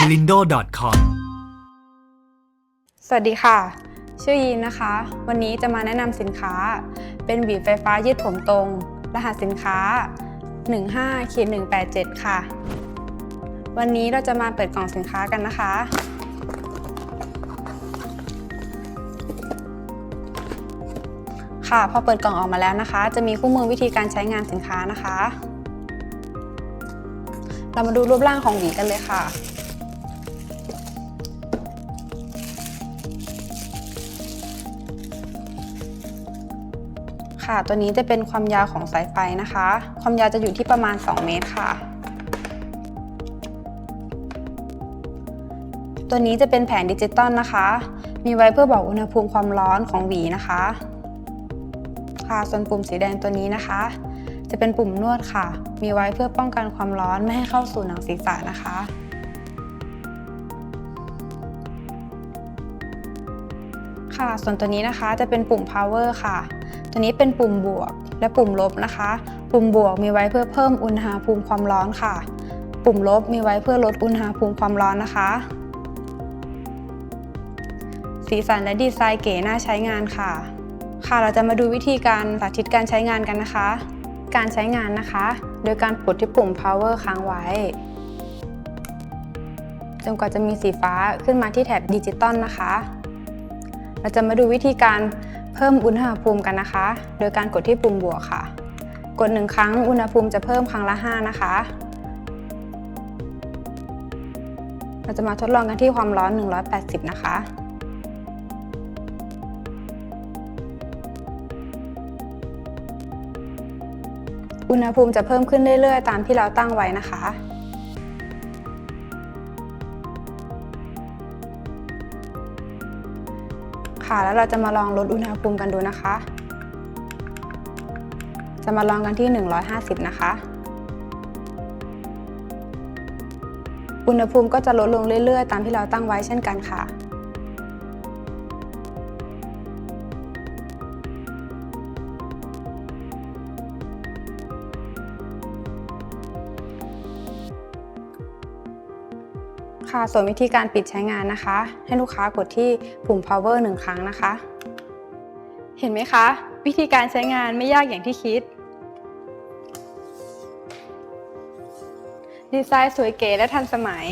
kilindo.com สวัสดีค่ะ ชื่อยีนนะคะ วันนี้จะมาแนะนำสินค้า เป็นหวีไฟฟ้ายืดผมตรง รหัสสินค้า 15ขีด187 ค่ะ วันนี้เราจะมาเปิดกล่องสินค้ากันนะคะ ค่ะ พอเปิดกล่องออกมาแล้วนะคะ จะมีคู่มือวิธีการใช้งานสินค้านะคะ เรามาดูรูปร่างของหวีกันเลยค่ะ ค่ะ ตัวนี้จะเป็นความยาวของสายไฟนะคะ ความยาวจะอยู่ที่ประมาณ 2 เมตรค่ะ ตัวนี้จะเป็นแผงดิจิตอลนะคะ มีไว้เพื่อบอกอุณหภูมิความร้อนของหวีนะคะ ค่ะส่วนปุ่มสีแดงตัวนี้นะคะ จะเป็นปุ่มนวดค่ะ มีไว้เพื่อป้องกันความร้อนไม่ให้เข้าสู่หนังศีรษะนะคะ ค่ะ ส่วนตัวนี้นะคะจะเป็นปุ่ม power ค่ะ ตัวนี้เป็นปุ่มบวกและปุ่มลบนะคะ ปุ่มบวกมีไว้เพื่อเพิ่มอุณหภูมิความร้อนค่ะ ปุ่มลบมีไว้เพื่อลดอุณหภูมิความร้อนนะคะ สีสันและดีไซน์เก๋น่าใช้งานค่ะ ค่ะเราจะมาดูวิธีการสาธิตการใช้งานกันนะคะ การใช้งานนะคะ โดยการกดที่ปุ่ม power ค้างไว้จนกว่าจะมีสีฟ้าขึ้นมาที่แถบดิจิตอลนะคะ เราจะมาดูวิธีการเพิ่มอุณหภูมิกันนะคะ โดยการกดที่ปุ่มบวกค่ะ กดหนึ่งครั้งอุณหภูมิจะเพิ่มครั้งละ 5 นะคะ เราจะมาทดลองกันที่ความร้อน 180 นะคะอุณหภูมิจะเพิ่มขึ้นเรื่อยๆ ตามที่เราตั้งไว้นะคะ ค่ะ แล้วเราจะมาลองลดอุณหภูมิกันดูนะคะ จะมาลองกันที่ 150 นะคะ อุณหภูมิก็จะลดลงเรื่อยๆ ตามที่เราตั้งไว้เช่นกันค่ะ ค่ะ ส่วนวิธีการปิดใช้งานนะคะ ให้ลูกค้ากดที่ปุ่ม power 1ครั้งนะคะ เห็นไหมคะ วิธีการใช้งานไม่ยากอย่างที่คิด ดีไซน์สวยเก๋และทันสมัย